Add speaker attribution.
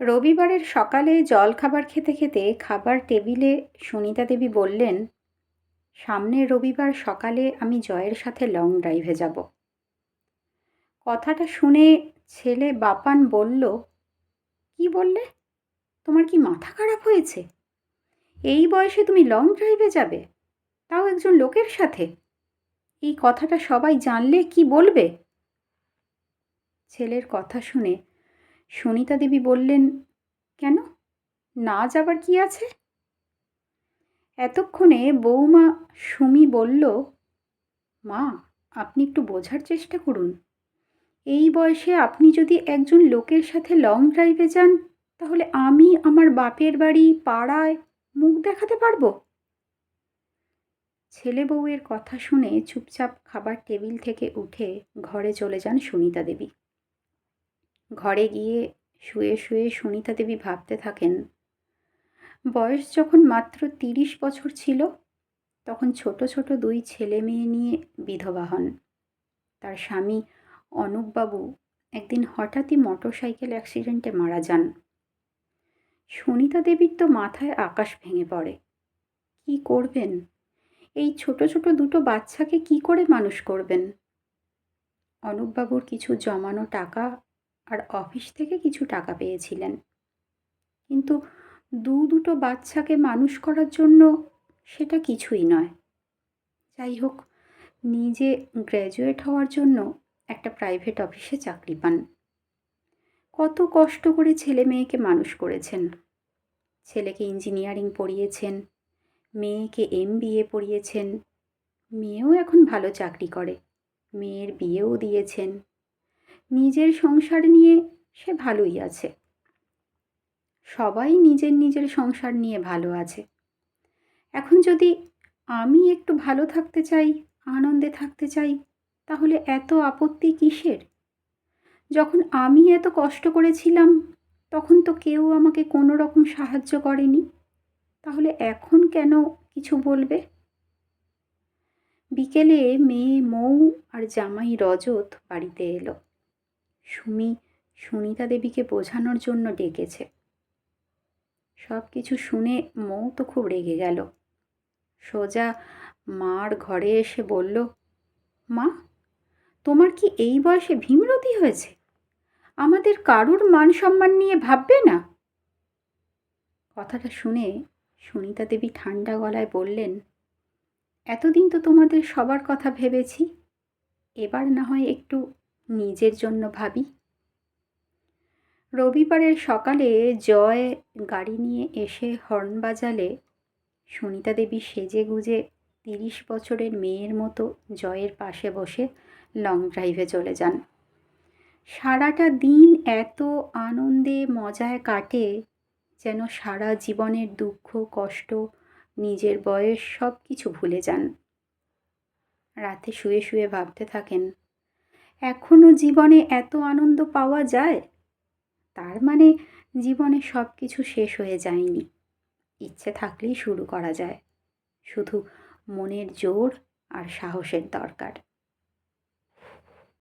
Speaker 1: রবিবারের সকালে জলখাবার খেতে খেতে খাবার টেবিলে সুনিতা দেবী বললেন সামনের রবিবার সকালে আমি জয়ের সাথে লং ড্রাইভে যাব। কথাটা শুনে ছেলে বাপান বলল, কি বললে? তোমার কি মাথা খারাপ হয়েছে? এই বয়সে তুমি লং ড্রাইভে যাবে? তাও একজন লোকের সাথে? এই কথাটা সবাই জানলে কি বলবে? ছেলের কথা শুনে সুনিতা দেবী বললেন, কেন? না যাবার কি আছে? এতক্ষণে বৌমা সুমি বলল, মা, আপনি একটু বোঝার চেষ্টা করুন। এই বয়সে আপনি যদি একজন লোকের সাথে লং ড্রাইভে যান, তাহলে আমি আমার বাপের বাড়ি, পাড়ায় মুখ দেখাতে পারব? ছেলে বউয়ের কথা শুনে চুপচাপ খাবার টেবিল থেকে উঠে ঘরে চলে যান সুনিতা দেবী। ঘরে গিয়ে শুয়ে শুয়ে সুনিতা দেবী ভাবতে থাকেন, বয়স যখন মাত্র তিরিশ বছর ছিল, তখন ছোট ছোট দুই ছেলে মেয়ে নিয়ে বিধবা হন। তার স্বামী অনুপবাবু একদিন হঠাৎই মোটরসাইকেল অ্যাক্সিডেন্টে মারা যান। সুনিতা দেবীর তো মাথায় আকাশ ভেঙে পড়ে। কি করবেন? এই ছোট ছোট দুটো বাচ্চাকে কি করে মানুষ করবেন? অনুপবাবুর কিছু জমানো টাকা আর অফিস থেকে কিছু টাকা পেয়েছিলেন। কিন্তু দু দুটো বাচ্চাকে মানুষ করার জন্য সেটা কিছুই নয়। যাই হোক, নিজে গ্র্যাজুয়েট হওয়ার জন্য একটা প্রাইভেট অফিসে চাকরি পান। কত কষ্ট করে ছেলে মেয়েকে মানুষ করেছেন। ছেলেকে ইঞ্জিনিয়ারিং পড়িয়েছেন, মেয়েকে এম বিএ পড়িয়েছেন, মেয়েও এখন ভালো চাকরি করে, মেয়ের বিয়েও দিয়েছেন। নিজের সংসার নিয়ে সে ভালোই আছে। সবাই নিজের নিজের সংসার নিয়ে ভালো আছে। এখন যদি আমি একটু ভালো থাকতে চাই, আনন্দে থাকতে চাই, তাহলে এত আপত্তি কিসের? যখন আমি এত কষ্ট করেছিলাম, তখন তো কেউ আমাকে কোনো রকম সাহায্য করেনি। তাহলে এখন কেন কিছু বলবে? বিকেলে মেয়ে, মৌ আর জামাই রজত বাড়িতে এলো। সুমি সুনিতা দেবীকে বোঝানোর জন্য ডেকেছে। সব কিছু শুনে মৌ তো খুব রেগে গেল। সোজা মার ঘরে এসে বলল, মা, তোমার কি এই বয়সে ভীমরতি হয়েছে? আমাদের কারুর মান সম্মান নিয়ে ভাববে না? কথাটা শুনে সুনিতা দেবী ঠান্ডা গলায় বললেন, এতদিন তো তোমাদের সবার কথা ভেবেছি, এবার না হয় একটু নিজের জন্য ভাবি। রবিবারের সকালে জয় গাড়ি নিয়ে এসে হর্ন বাজালে সুনিতা দেবী সেজে গুজে তিরিশ বছরের মেয়ের মতো জয়ের পাশে বসে লং ড্রাইভে চলে যান। সারাটা দিন এত আনন্দে মজায় কাটে যেন সারা জীবনের দুঃখ, কষ্ট, নিজের বয়স সব কিছু ভুলে যান। রাতে শুয়ে শুয়ে ভাবতে থাকেন এখনও জীবনে এত আনন্দ পাওয়া যায়? তার মানে জীবনে সব কিছু শেষ হয়ে যায়নি। ইচ্ছে থাকলেই শুরু করা যায়। শুধু মনের জোর আর সাহসের দরকার।